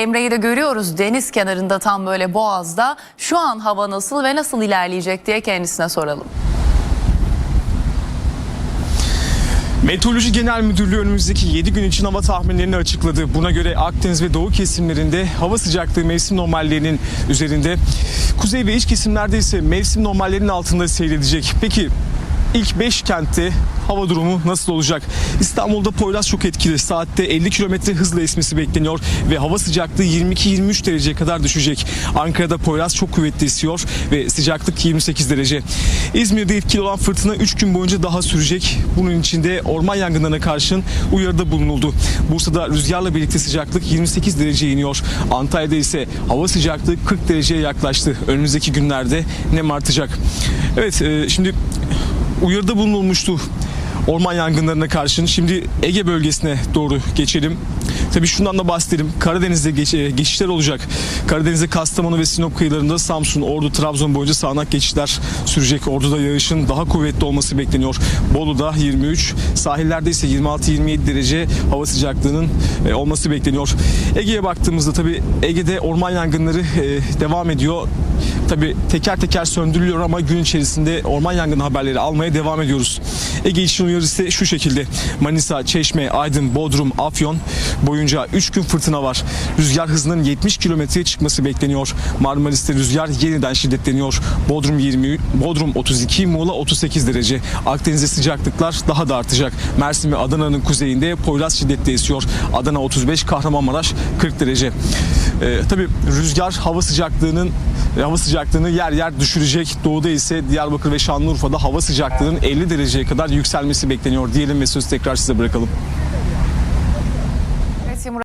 Emre'yi de görüyoruz deniz kenarında tam böyle boğazda. Şu an hava nasıl ve nasıl ilerleyecek diye kendisine soralım. Meteoroloji Genel Müdürlüğü önümüzdeki 7 gün için hava tahminlerini açıkladı. Buna göre Akdeniz ve Doğu kesimlerinde hava sıcaklığı mevsim normallerinin üzerinde. Kuzey ve iç kesimlerde ise mevsim normallerinin altında seyredecek. Peki ilk 5 kentte hava durumu nasıl olacak? İstanbul'da Poyraz çok etkili. Saatte 50 kilometre hızla esmesi bekleniyor ve hava sıcaklığı 22-23 dereceye kadar düşecek. Ankara'da Poyraz çok kuvvetli esiyor ve sıcaklık 28 derece. İzmir'de etkili olan fırtına 3 gün boyunca daha sürecek. Bunun içinde orman yangınlarına karşın uyarıda bulunuldu. Bursa'da rüzgarla birlikte sıcaklık 28 dereceye iniyor. Antalya'da ise hava sıcaklığı 40 dereceye yaklaştı. Önümüzdeki günlerde nem artacak. Evet e, şimdi uyarıda bulunulmuştu orman yangınlarına karşın. Şimdi Ege bölgesine doğru geçelim. Tabii şundan da bahsedelim. Karadeniz'de geç- e, geçişler olacak. Karadeniz'de Kastamonu ve Sinop kıyılarında Samsun, Ordu, Trabzon boyunca sağanak geçişler sürecek. Ordu'da yağışın daha kuvvetli olması bekleniyor. Bolu'da 23, sahillerde ise 26-27 derece hava sıcaklığının e, olması bekleniyor. Ege'ye baktığımızda tabii Ege'de orman yangınları e, devam ediyor. Tabii teker teker söndürülüyor ama gün içerisinde orman yangını haberleri almaya devam ediyoruz. Ege için uyarısı şu şekilde. Manisa, Çeşme, Aydın, Bodrum, Afyon boyunca 3 gün fırtına var. Rüzgar hızının 70 kilometreye çıkması bekleniyor. Marmaris'te rüzgar yeniden şiddetleniyor. Bodrum 20, Bodrum 32, Muğla 38 derece. Akdeniz'de sıcaklıklar daha da artacak. Mersin ve Adana'nın kuzeyinde Poyraz şiddetli esiyor. Adana 35, Kahramanmaraş 40 derece. Ee, tabii rüzgar hava sıcaklığının hava sıcaklığını yer yer düşürecek. Doğuda ise Diyarbakır ve Şanlıurfa'da hava sıcaklığının 50 dereceye kadar yükselmesi bekleniyor diyelim ve sözü tekrar size bırakalım.